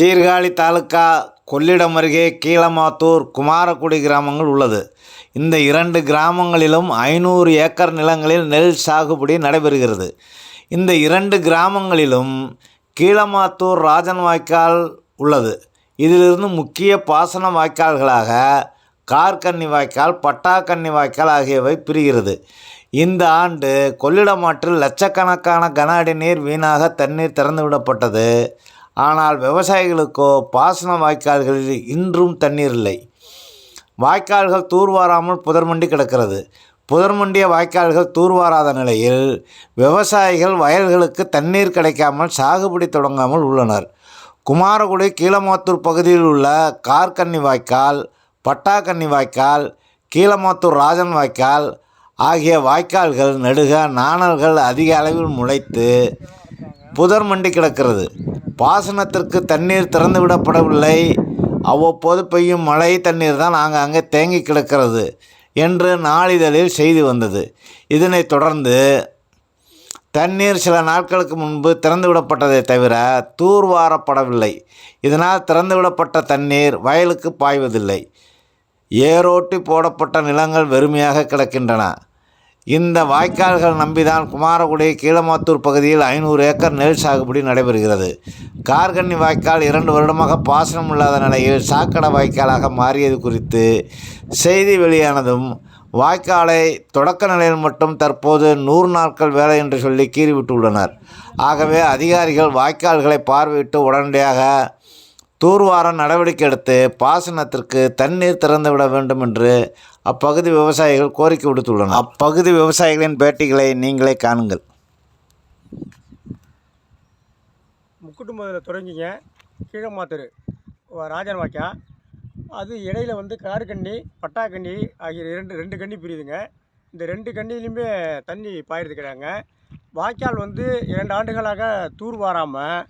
சீர்காழி தாலுக்கா கொள்ளிடம் அருகே கீழமாத்தூர் குமாரக்குடி கிராமங்கள் உள்ளது. இந்த இரண்டு கிராமங்களிலும் ஐநூறு ஏக்கர் நிலங்களில் நெல் சாகுபடி நடைபெறுகிறது. இந்த இரண்டு கிராமங்களிலும் கீழமாத்தூர் ராஜன் வாய்க்கால் உள்ளது. இதிலிருந்து முக்கிய பாசன வாய்க்கால்களாக கார்கன்னி வாய்க்கால் பட்டாக்கன்னி வாய்க்கால் ஆகியவை பிரிகிறது. இந்த ஆண்டு கொள்ளிடம் ஆற்றில் லட்சக்கணக்கான கன அடி நீர் வீணாக தண்ணீர் திறந்துவிடப்பட்டது. ஆனால் விவசாயிகளுக்கோ பாசன வாய்க்கால்களில் இன்றும் தண்ணீர் இல்லை. வாய்க்கால்கள் தூர்வாராமல் புதர்மண்டி கிடக்கிறது. புதர்மண்டிய வாய்க்கால்கள் தூர்வாராத நிலையில் விவசாயிகள் வயல்களுக்கு தண்ணீர் கிடைக்காமல் சாகுபடி தொடங்காமல் உள்ளனர். குமாரகுடி கீழமாத்தூர் பகுதியில் உள்ள கார்கன்னி வாய்க்கால் பட்டாக்கன்னி வாய்க்கால் கீழமாத்தூர் ராஜன் வாய்க்கால் ஆகிய வாய்க்கால்கள் நெடுக நாணல்கள் அதிக அளவில் முளைத்து புதர் மண்டி கிடக்கிறது. பாசனத்திற்கு தண்ணீர் திறந்து விடப்படவில்லை. அவ்வப்போது பெய்யும் மழை தண்ணீர் தான் ஆங்காங்கே தேங்கி கிடக்கிறது என்று நாளிதழில் செய்தி வந்தது. இதனைத் தொடர்ந்து தண்ணீர் சில நாட்களுக்கு முன்பு திறந்து விடப்பட்டதை தவிர தூர்வாரப்படவில்லை. இதனால் திறந்து விடப்பட்ட தண்ணீர் வயலுக்கு பாய்வதில்லை. ஏரோட்டி போடப்பட்ட நிலங்கள் வெறுமையாக கிடக்கின்றன. இந்த வாய்க்கால்கள் நம்பிதான் குமாரகுடி கீழமாத்தூர் பகுதியில் ஐநூறு ஏக்கர் நெல் சாகுபடி நடைபெறுகிறது. கார்கன்னி வாய்க்கால் இரண்டு வருடமாக பாசனம் இல்லாத நிலையில் சாக்கடை வாய்க்காலாக மாறியது குறித்து செய்தி வெளியானதும் வாய்க்காலை தொடக்க நிலையில் மட்டும் தற்போது நூறு நாட்கள் வேலை என்று சொல்லி கீறிவிட்டுள்ளனர். ஆகவே அதிகாரிகள் வாய்க்கால்களை பார்வையிட்டு உடனடியாக தூர்வார நடவடிக்கை எடுத்து பாசனத்திற்கு தண்ணீர் திறந்துவிட வேண்டும் என்று அப்பகுதி விவசாயிகள் கோரிக்கை விடுத்துள்ளனர். அப்பகுதி விவசாயிகளின் பேட்டிகளை நீங்களே காணுங்கள். முக்குட்டும்பதில் தொடங்கிங்க. கீழமாத்தூர் ராஜன் வாக்கியா அது இடையில வந்து கார்கண்ணி பட்டாக்கண்ணி ஆகிய இரண்டு ரெண்டு கண்ணி பிரியுதுங்க. இந்த ரெண்டு கண்ணிலையுமே தண்ணி பாயிருக்கிறாங்க வாய்க்கால் வந்து இரண்டு ஆண்டுகளாக தூர் வாராமல்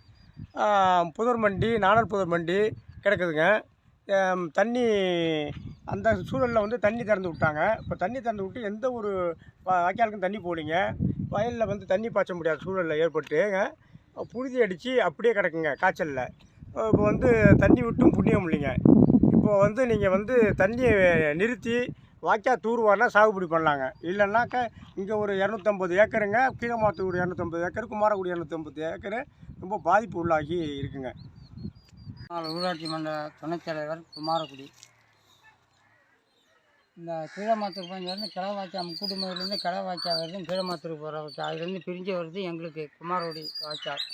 புதர் மண்டி நாணல் புதர் மண்டி கிடக்குதுங்க. தண்ணி அந்த சூழலில் வந்து தண்ணி திறந்து விட்டாங்க. இப்போ தண்ணி திறந்து விட்டு எந்த ஒரு வாய்க்காலுக்கும் தண்ணி போகலிங்க. வயலில் வந்து தண்ணி பாய்ச்ச முடியாத சூழலில் ஏற்பட்டுங்க. புழுதி அடித்து அப்படியே கிடக்குங்க காய்ச்சலில். இப்போ வந்து தண்ணி விட்டும் புண்ணியம் இல்லைங்க. இப்போ வந்து நீங்கள் வந்து தண்ணியை நிறுத்தி வாய்க்கா தூர்வாரினா சாகுபடி பண்ணலாங்க. இல்லைன்னாக்கா இங்கே ஒரு இரநூத்தம்பது ஏக்கருங்க கீழமாத்தூர் இரநூத்தம்பது ஏக்கர் குமாரகுடி இரநூத்தம்பது ஏக்கரு ரொம்ப பாதிப்பு உள்ளாகி இருக்குங்க. ஊராட்சி மன்ற துணைத் தலைவர் குமாரக்குடி இந்த கீழமாத்தூர் பஞ்சாயத்து கிளவாய்க்கா முக்கூட்டுமதுலேருந்து கிளவாய்க்கா வரைக்கும் கீழமாத்தூர் போகிற வாய்க்கா. அதுலேருந்து பிரிஞ்சு வருது எங்களுக்கு குமாரகுடி வாய்க்கால்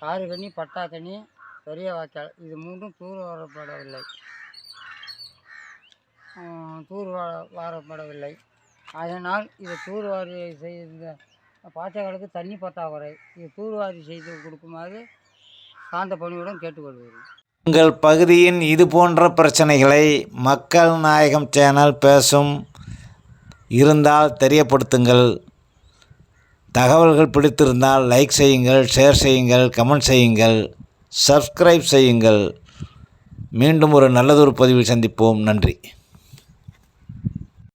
காருகனி பட்டாக்கனி பெரிய வாய்க்கால் இது மூன்றும் தூர் வரப்படவில்லை ஆஹ், தூர் வாரப்படவில்லை. அதனால் இது தூர்வாரி செய்த பாய்ச்சல்களுக்கு தண்ணி பற்றாக்குறை இது தூர்வாரி செய்து கொடுக்குமாறு சார்ந்த பணியுடன் கேட்டுக்கொள்கிறேன். உங்கள் பகுதியின் இது போன்ற பிரச்சனைகளை மக்கள் நாயகம் சேனல் பேசும் இருந்தால் தெரியப்படுத்துங்கள். தகவல்கள் பிடித்திருந்தால் லைக் செய்யுங்கள் ஷேர் செய்யுங்கள் கமெண்ட் செய்யுங்கள் சப்ஸ்கிரைப் செய்யுங்கள். மீண்டும் ஒரு நல்லதொரு பதிவில் சந்திப்போம். நன்றி.